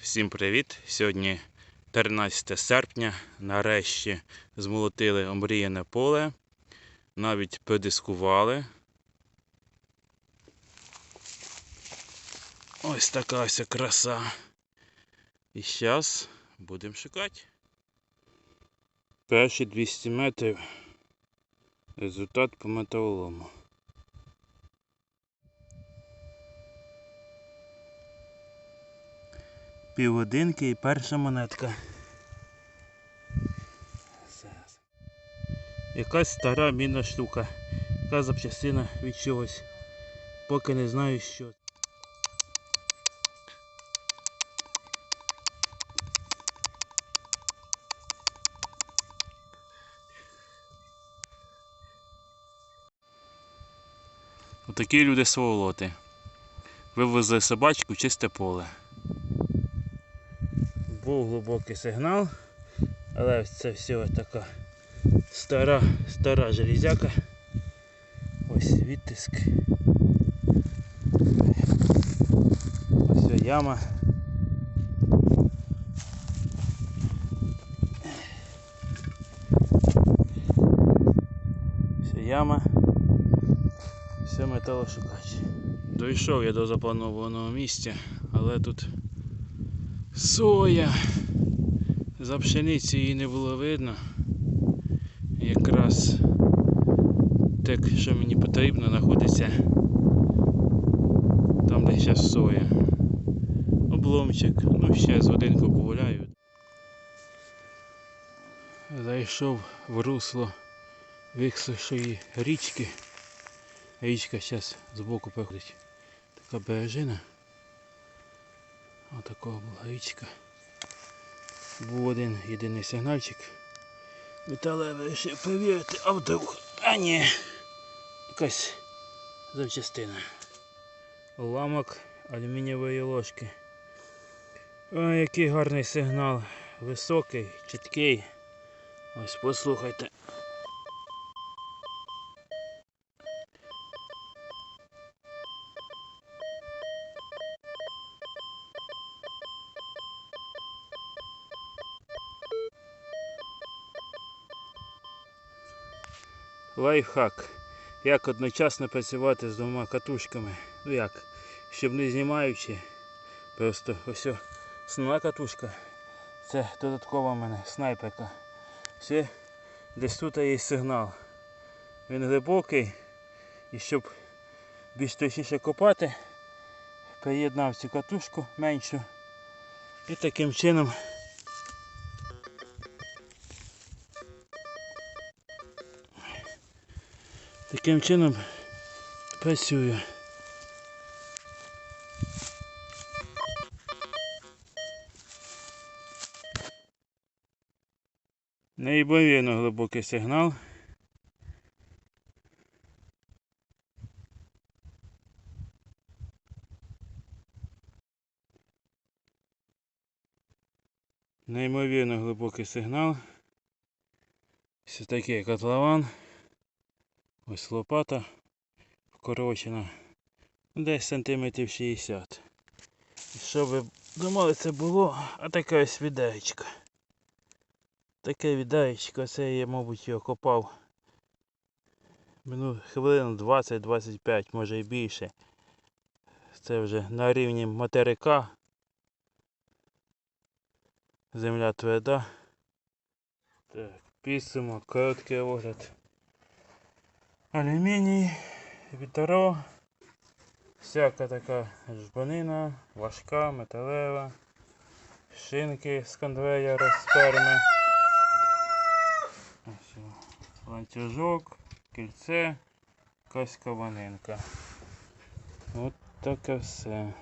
Всім привіт! Сьогодні 13 серпня. Нарешті змолотили омріяне поле. Навіть подискували. Ось така ось краса. І зараз будемо шукати. Перші 200 метрів. Результат по металолому. Півгодинки і перша монетка. Якась стара мінна штука. Яка запчастина від чогось. Поки не знаю що. Отакі люди сволоти. Вивезли собачку в чисте поле. Був глибокий сигнал, але ось це все ось така стара, стара железяка. Ось відтиск. Ось яма. Все яма. Все металошукач. Дійшов я до запланованого місця, але тут соя. За пшениці її не було видно. Якраз те, що мені потрібно, знаходиться там, де зараз соя. Обломчик, ну ще з годинку погуляю. Зайшов в русло висохшої річки. Річка зараз збоку проходить. Така бережина. Отакова була річка. Був один єдиний сигнальчик. Віталій вирішив перевірити, а вдруг. А ні. Якась запчастина. Уламок алюмінієвої ложки. Ой, який гарний сигнал. Високий, чіткий. Ось послухайте. Лайфхак. Як одночасно працювати з двома катушками. Ну як, щоб не знімаючи. Просто ось основна катушка. Це додаткова в мене снайперка. Все, десь тут є сигнал. Він глибокий. І щоб більш точніше копати, приєднав цю катушку меншу. І таким чином Таким чином працюю. Неймовірно глибокий сигнал. Неймовірно глибокий сигнал. Ось такий котлован. Ось лопата вкорочена. Десь сантиметрів 60. І що ви думали це було? А така ось відеречка. Таке відеречко, це я, мабуть, його копав. Ну, хвилин 20-25, може і більше. Це вже на рівні материка. Земля тверда. Так, підсумок, короткий огляд. Алюміній, вітеро, всяка така жбанина, важка, металева, шинки з конвейера з ферми. Ланцюжок, кільце, якась кованинка. От таке все.